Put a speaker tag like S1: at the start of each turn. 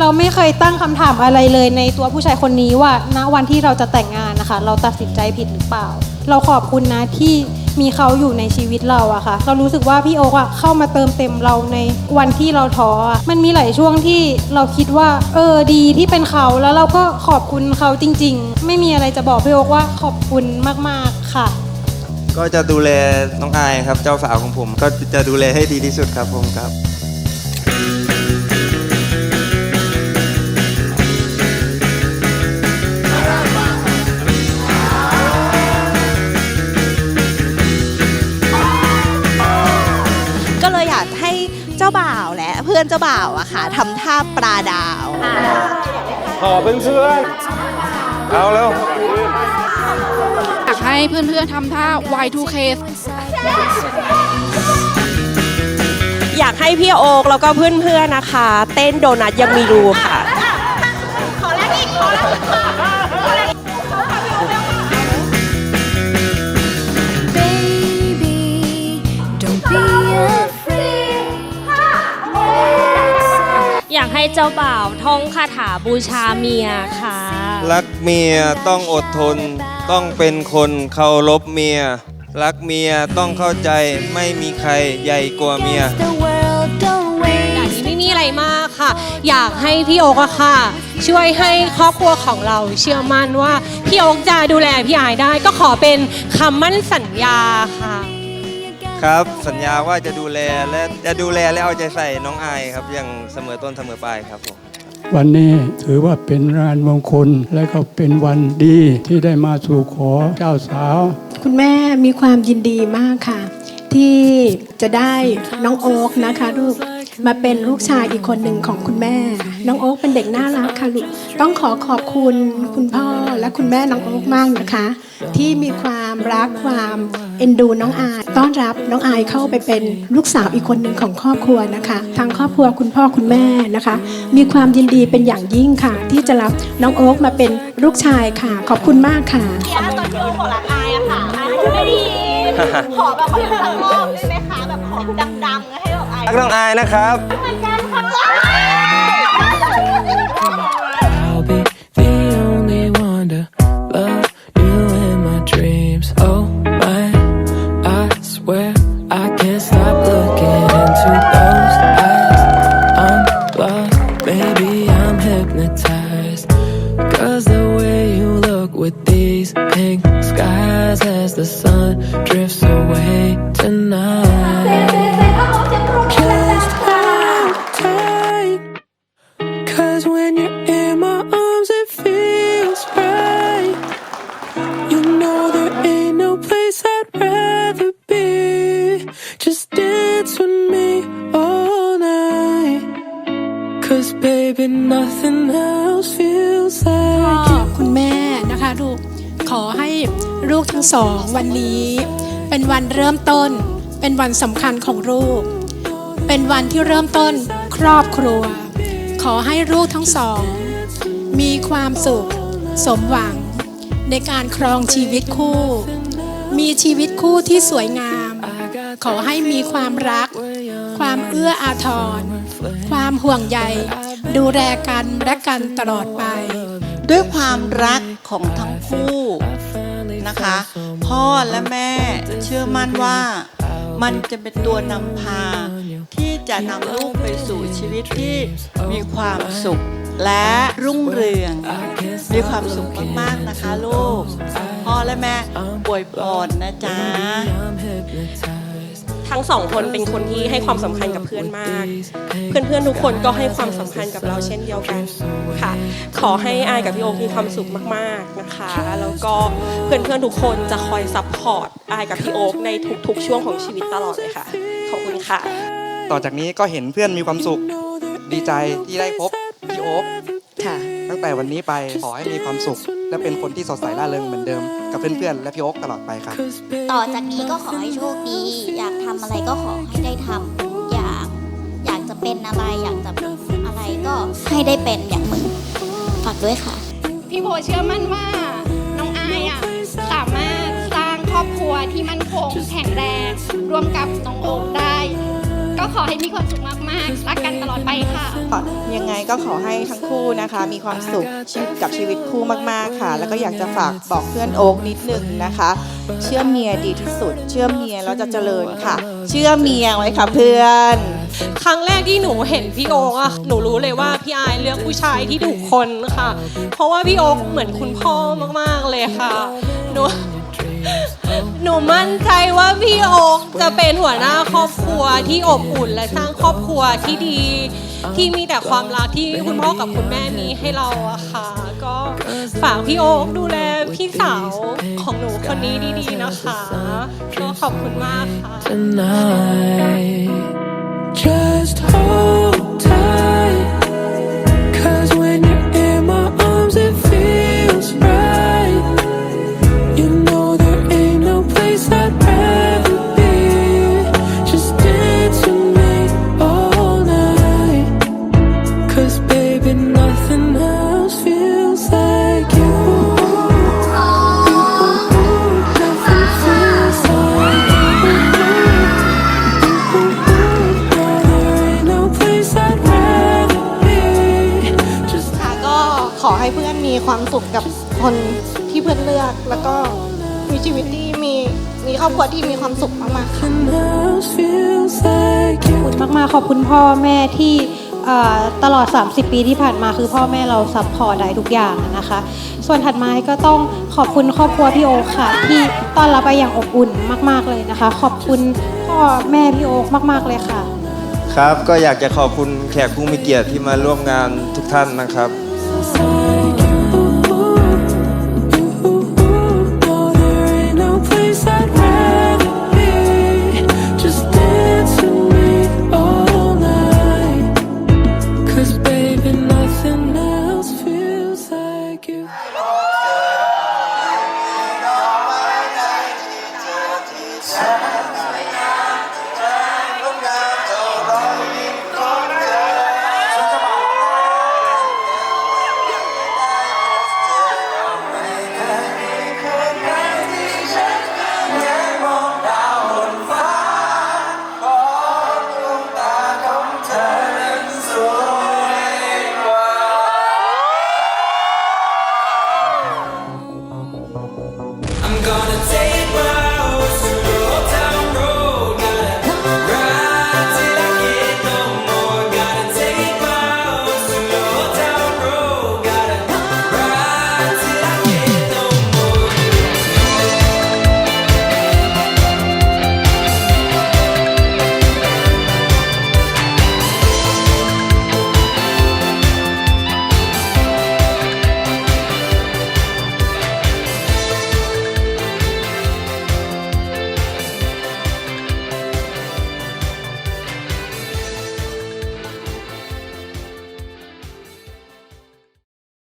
S1: เราไม่เคยตั้งคำถามอะไรเลยในตัวผู้ชายคนนี้ว่าณวันที่เราจะแต่งงานนะคะ เราตัดสินใจผิดหรือเปล่า เราขอบคุณนะที่มีเขาอยู่ในชีวิตเราอะค่ะ เรารู้สึกว่าพี่โอ๊กอะเข้ามาเติมเต็มเราในวันที่เราท้ออะมันมีหลายช่วงที่เราคิดว่า เออดีที่เป็นเขาแล้วเราก็ขอบคุณเขาจริง ๆ ไม่มีอะไรจะบอกพี่โอ๊กว่าขอบคุณมากๆค่ะ
S2: ก็จะดูแลน้องอายครับ เจ้าสาวของผม ก็จะดูแลให้ดีที่สุดครับผมครับ
S3: อนเจ้าบ่าวอะค่ะทำท่าปลาดาว
S4: ขอเพื่อนๆเอาแล้ว
S5: อยากให้เพื่อนๆทำท่า Y2K
S3: อยากให้พี่โอ๊กแล้วก็เพื่อนๆนะคะ เต้นโดนัทยังมีรูค่ะ
S6: ให้เจ้าบ่าวท่องคาถาบูชาเมียค่ะ
S2: รักเมียต้องอดทน ต้องเป็นคนเคารพเมีย รักเมียต้องเข้าใจไม่มีใครใหญ่กว่าเมีย
S7: Against the world, don't
S6: อย่าง
S7: waste.
S6: นี้ไม่มีอะไรมากค่ะ อยากให้พี่โอ๊กอะค่ะ ช่วยให้ครอบครัวของเราเชื่อมั่นว่าพี่โอ๊กจะดูแลพี่อายได้ ก็ขอเป็นคำมั่นสัญญาค่ะ
S2: ครับ สัญญาว่าจะดูแลและจะดูแลและเอาใจใส่น้องอายครับอย่างเสมอต้นเสมอปลายครับผม
S8: วันนี้ถือว่าเป็นงานมงคลและก็เป็นวันดีที่ได้มาสู่ขอเจ้าสาว
S9: คุณแม่มีความยินดีมากค่ะ ที่จะได้น้องโอ๊กนะคะลูก มาเป็นลูกชายอีกคนหนึ่งของคุณแม่ น้องโอ๊กเป็นเด็กน่ารักค่ะลูกต้องขอขอบคุณคุณพ่อและคุณแม่น้องโอ๊กมากนะคะ ที่มีความรักความเอ็นดูน้องอายต้อนรับน้องอายเข้าไปเป็นลูกสาวอีกคนหนึ่งของครอบครัวนะคะ ทางครอบครัวคุณพ่อคุณแม่นะคะ มีความยินดีเป็นอย่างยิ่งค่ะ ที่จะรับน้องโอ๊กมาเป็นลูกชายค่ะ ขอบคุณมากค่ะ
S3: ตอนที่โอ๊กขอรักอายอะค่ะอายจะไม่ดีขอแบบขอสักรอบ
S2: รักน้องอายนะครับ
S10: I'll be the only one to love you in my dreams. Oh my, I swear I can't stop looking into those eyes. I'm lost, maybe I'm hypnotized. Cause the way you look with these pink skies as the sun
S9: สองวันนี้เป็นวันเริ่มต้น เป็นวันสำคัญของลูก เป็นวันที่เริ่มต้นครอบครัว ขอให้ลูกทั้งสอง มีความสุข สมหวัง ในการครองชีวิตคู่ มีชีวิตคู่ที่สวยงาม ขอให้มีความรัก ความเอื้ออาทร ความห่วงใย ดูแลกันและกันตลอดไป
S11: ด้วยความรักของทั้งคู่ นะคะ พ่อและแม่เชื่อมั่นว่ามันจะเป็นตัวนำพา ที่จะนำลูกไปสู่ชีวิตที่มีความสุขและรุ่งเรือง มีความสุขมากๆนะคะลูก พ่อและแม่ป่วยปลอนนะจ๊ะ
S6: ทั้งสองคนเป็นคนที่ให้ความสำคัญกับเพื่อนมาก เพื่อนๆทุกคนก็ให้ความสำคัญกับเราเช่นเดียวกันค่ะ ขอให้อายกับพี่โอ๊คมีความสุขมากๆนะคะ แล้วก็เพื่อนๆทุกคนจะคอยซัพพอร์ตอายกับพี่โอ๊คในทุกๆช่วงของชีวิตตลอดเลยค่ะ ขอบคุณค่ะ
S12: ต่อจากนี้ก็เห็นเพื่อนมีความสุข ดีใจที่ได้พบพี่โอ๊ค งแต่วันนี้ไปขอให้มีความสุข และเป็นคนที่สดใสร่าเริงเหมือนเดิมกับเพื่อนๆและพี่โอ๊คตลอดไปครับ
S7: ต่อจากนี้ก็ขอให้โชคดี อยากทำอะไรก็ขอให้ได้ทำทุกอย่าง อยากจะเป็นอะไรอยากจะเป็นอะไรก็ให้ได้เป็นอย่างมึงฝากด้วยค่ะ
S5: พี่โบเชื่อมั่นว่าน้องอายอะสามารถสร้างครอบครัวที่มั่นคงแข็งแรงร่วมกับน้องโอ๊คได้ ก็ขอให้มีความสุขมากๆ รักกันตลอดไปค่ะ
S13: ยังไงก็ขอให้ทั้งคู่นะคะ มีความสุขกับชีวิตคู่มากๆค่ะ แล้วก็อยากจะฝากบอกเพื่อนโอ๊กนิดนึงนะคะ เชื่อเมียดีที่สุด เชื่อเมียแล้วจะเจริญค่ะ เชื่อเมียไว้ค่ะเพื่อน
S10: ครั้งแรกที่หนูเห็นพี่โอ๊กอะหนูรู้เลยว่าพี่อายเลือกผู้ชายที่ถูกคนค่ะ เพราะว่าพี่โอ๊กเหมือนคุณพ่อมากๆเลยค่ะหนู หนูมั่นใจว่าพี่โอ๊กจะเป็นหัวหน้าครอบครัวที่อบอุ่นและสร้างครอบครัวที่ดี ที่มีแต่ความรักที่คุณพ่อกับคุณแม่มีให้เราอะค่ะ ก็ฝากพี่โอ๊กดูแลพี่สาวของหนูคนนี้ดีๆนะคะก็ขอบคุณมากค่ะ
S1: ให้เพื่อนมีความสุขกับคนที่เพื่อนเลือก แล้วก็มีชีวิตที่มีมีครอบครัวที่มีความสุขมากๆค่ะ
S14: else feels like you.
S1: ขอบคุณมากๆ ขอบคุณพ่อแม่ที่เอ่อตลอด 30 ปีที่ผ่านมาคือพ่อแม่เราซัพพอร์ตได้ทุกอย่างนะคะ ส่วนถัดมาก็ต้องขอบคุณครอบครัวพี่โอ๊คค่ะ ที่ต้อนรับไปอย่างอบอุ่นมาก ๆเลยนะคะ ขอบคุณพ่อแม่พี่โอ๊คมากๆเลยค่ะ
S2: ครับก็อยากจะขอบคุณแขกผู้มีเกียรติที่มาร่วมงานทุกท่านนะครับ
S14: sun.